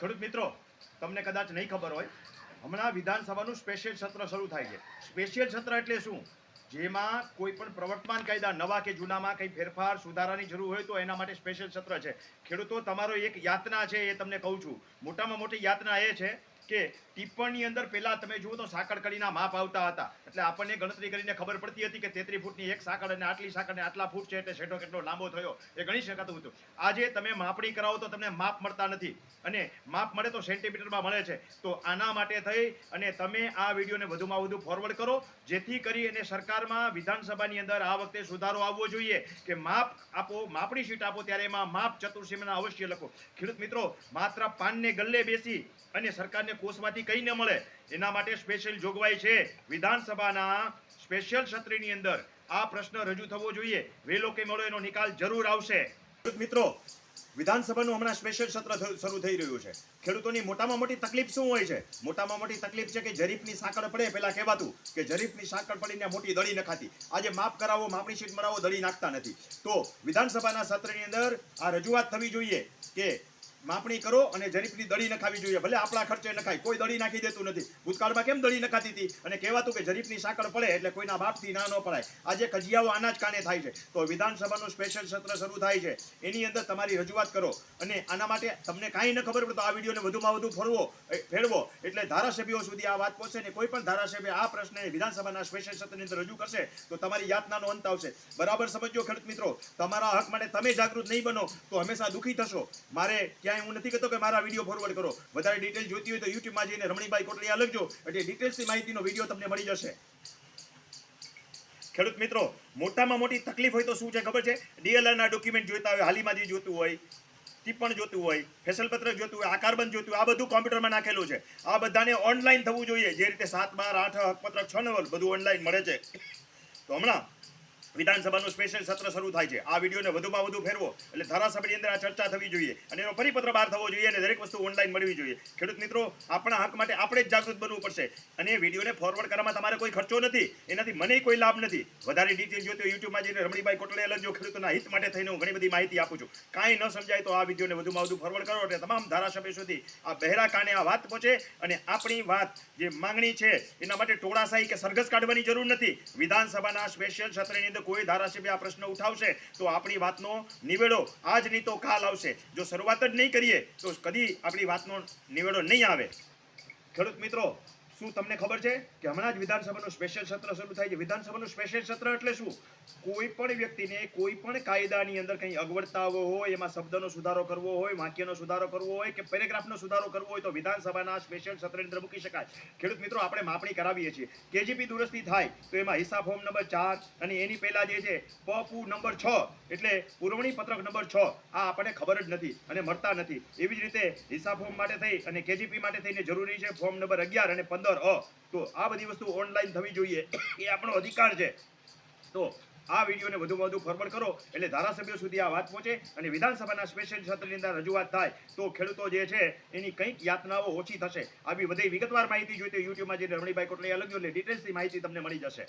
ખેડૂત મિત્રો, તમને કદાચ નહીં ખબર હોય, હમણાં વિધાનસભાનું સ્પેશિયલ સત્ર શરૂ થાય છે. સ્પેશિયલ સત્ર એટલે શું? જેમાં કોઈ પણ પ્રવર્તમાન કાયદા, નવા કે જૂનામાં કંઈ ફેરફાર, સુધારાની જરૂર હોય તો એના માટે સ્પેશિયલ સત્ર છે. ખેડૂતો, તમારો એક યાતના છે એ તમને કહું છું. મોટામાં મોટી યાતના એ છે કે ટિપ્પણની અંદર પહેલા તમે જુઓ તો સાંકળ કડીના માપ આવતા હતા. એટલે આપણને ગણતરી કરીને ખબર પડતી હતી કે તેત્રી ફૂટની એક સાંકળ અને આટલી સાંકળ આટલા ફૂટ છે એટલે શેઠો કેટલો લાંબો થયો એ ગણી શકાતું હતું. આજે તમે માપણી કરાવો તો તમને માપ મળતા નથી. અને માપ મળે તો સેન્ટીમીટરમાં મળે છે. તો આના માટે થઈ અને તમે આ વિડીયોને વધુમાં વધુ ફોરવર્ડ કરો. જેથી કરી અને સરકારમાં વિધાનસભાની અંદર આ વખતે સુધારો આવવો જોઈએ કે માપ આપો, માપણી શીટ આપો, ત્યારે એમાં માપ ચતુર્સીમાના અવશ્ય લખો. ખેડૂત મિત્રો, માત્ર પાનને ગલ્લે બેસી અને સરકારને કોષમાંથી કંઈ ન મળે. એના માટે સ્પેશિયલ જોગવાઈ છે વિધાનસભાના સ્પેશિયલ સત્રની અંદર. આ પ્રશ્ન રજૂ થવો જોઈએ. વહેલો કે મળો એનો નિકાલ જરૂર આવશે. મિત્રો, વિધાનસભાનું હમણાં સ્પેશિયલ સત્ર શરૂ થઈ રહ્યું છે. ખેડૂતોની મોટામાં મોટી તકલીફ શું હોય છે? મોટામાં મોટી તકલીફ છે કે જરીફની સાંકળ પડે પહેલા કહેવાતું કે જરીફની સાંકળ પડીને મોટી દળી નખાતી આજે માપ કરાવો માપણી શીટ મરાવો, દળી નાખતા નથી. તો વિધાનસભાના સત્રની અંદર આ રજૂઆત થવી જોઈએ કે માપણી કરો અને જરીફની દળી નખાવી જોઈએ. ભલે આપણા ખર્ચે નખાય, કોઈ દળી નાખી દેતું નથી. ભૂતકાળમાં કેમ દળી નખાતી હતી? અને કહેવાતું કે જરીફની સાંકળ પડે એટલે કોઈના બાપથી ના ન પડાય. આજે ખજિયાઓ આના જ કારણે થાય છે. તો વિધાનસભાનું સ્પેશિયલ સત્ર શરૂ થાય છે. એની અંદર તમારી રજૂઆત કરો. અને આના માટે તમને કાંઈ ન ખબર પડે તો આ વિડીયોને વધુમાં વધુ ફરવો ફેરવો. એટલે ધારાસભ્યો સુધી આ વાત પહોંચે ને કોઈ પણ ધારાસભ્ય આ પ્રશ્ને વિધાનસભાના સ્પેશિયલ સત્રની અંદર રજૂ કરશે, તો તમારી યાતનાનો અંત આવશે. બરાબર સમજો ખેડૂત મિત્રો. તમારા હક માટે તમે જાગૃત નહીં બનો, તો હંમેશા દુઃખી થશો. મારે ક્યાંય હું નથી કહેતો કે મારા વીડિયો ફોરવર્ડ કરો. વધારે ડિટેલ જોઈતી હોય તો યુટ્યુબમાં જઈને રમણીભાઈ કોટલિયા લખજો. એટલે ડિટેલ્સની માહિતીનો વીડિયો તમને મળી જશે. ખેડૂત મિત્રો, મોટામાં મોટી તકલીફ હોય તો શું છે ખબર છે? ડીએલઆરના ડોક્યુમેન્ટ જોઈતા હોય, હાલીમાં જે જોતું હોય, ટિપ્પણ જોતું હોય ફેસલ પત્રક જોતું હોય, આકારબંધ જોતું હોય, આ બધું કોમ્પ્યુટરમાં નાખેલું છે. આ બધાને ઓનલાઈન થવું જોઈએ. જે રીતે સાત બાર આઠ હકપત્ર છ નવલ બધું ઓનલાઈન મળે છે. તો હમણાં વિધાનસભાનું સ્પેશિયલ સત્ર શરૂ થાય છે. આ વિડીયોને વધુમાં વધુ ફેરવો એટલે ધારાસભાની અંદર આ ચર્ચા થવી જોઈએ અને એનો પરિપત્ર બહાર થવો જોઈએ અને દરેક વસ્તુ ઓનલાઈન મળવી જોઈએ. ખેડૂત મિત્રો, આપણા હક માટે આપણે જ જાગૃત બનવું પડશે અને એ વિડીયોને ફોરવર્ડ કરવામાં તમારે કોઈ ખર્ચો નથી. એનાથી મને કોઈ લાભ નથી. વધારે ડિટેલ જોઈતો યુટ્યુબમાં જઈને રમણીભાઈ કોટલે જો ખેડૂતોના હિત માટે થઈને હું ઘણી બધી માહિતી આપું છું. કાંઈ ન સમજાય તો આ વિડીયોને વધુમાં વધુ ફોરવર્ડ કરો એટલે તમામ ધારાસભ્ય સુધી આ બહેરા કાને આ વાત પહોંચે અને આપણી વાત જે માંગણી છે, એના માટે ટોળાશાહી કે સરઘસ કાઢવાની જરૂર નથી. વિધાનસભાના સ્પેશિયલ સત્રની અંદર કોઈ ધારાસભ્ય આ પ્રશ્ન ઉઠાવશે, તો આપણી વાતનો નિવેડો આજ નહીં તો કાલ આવશે. જો શરૂઆત જ નહીં કરીએ, તો કદી આપણી વાતનો નિવેડો નહીં આવે. ખેડૂત મિત્રો શું તમને ખબર છે કે હમણાં જ વિધાનસભાનું સ્પેશિયલ સત્ર શરૂ થાય છે. વિધાનસભાનું સ્પેશિયલ સત્ર એટલે શું? કોઈ પણ વ્યક્તિને કોઈ પણ કાયદાની અંદર કંઈ અગવડતાઓ હોય, એમાં શબ્દનો સુધારો કરવો હોય, વાક્યનો સુધારો કરવો હોય કે પેરેગ્રાફનો સુધારો કરવો હોય તો વિધાનસભાના સ્પેશિયલ સત્રની અંદર મૂકી શકાય. ખેડૂત મિત્રો, આપણે માપણી કરાવીએ છીએ. કેજીપી દુરસ્તી થાય તો એમાં હિસાબ ફોર્મ નંબર ચાર અને એની પહેલા જે છે, પપુ નંબર છ એટલે પુરવણી પત્રક નંબર છ. આ આપણને ખબર જ નથી અને મળતા નથી. એવી જ રીતે હિસાબ ફોર્મ માટે થઈ અને કેજીપી માટે થઈને જરૂરી છે ફોર્મ નંબર અગિયાર અને પંદર અ. તો આ બધી વસ્તુ ઓનલાઈન થવી જોઈએ એ આપણો અધિકાર છે. તો આ વિડીયોને વધુમાં વધુ ફોરવર્ડ કરો એટલે ધારાસભ્યો સુધી આ વાત પહોંચે અને વિધાનસભાના સ્પેશિયલ સત્રની અંદર રજૂઆત થાય તો ખેડૂતો જે છે એની કંઈક યાતનાઓ ઓછી થશે. આવી બધી વિગતવાર માહિતી જોઈતી હોય યુટ્યુબમાં જઈને રમણીભાઈ કોટલિયા અલગ ડિટેલ્સની માહિતી તમને મળી જશે.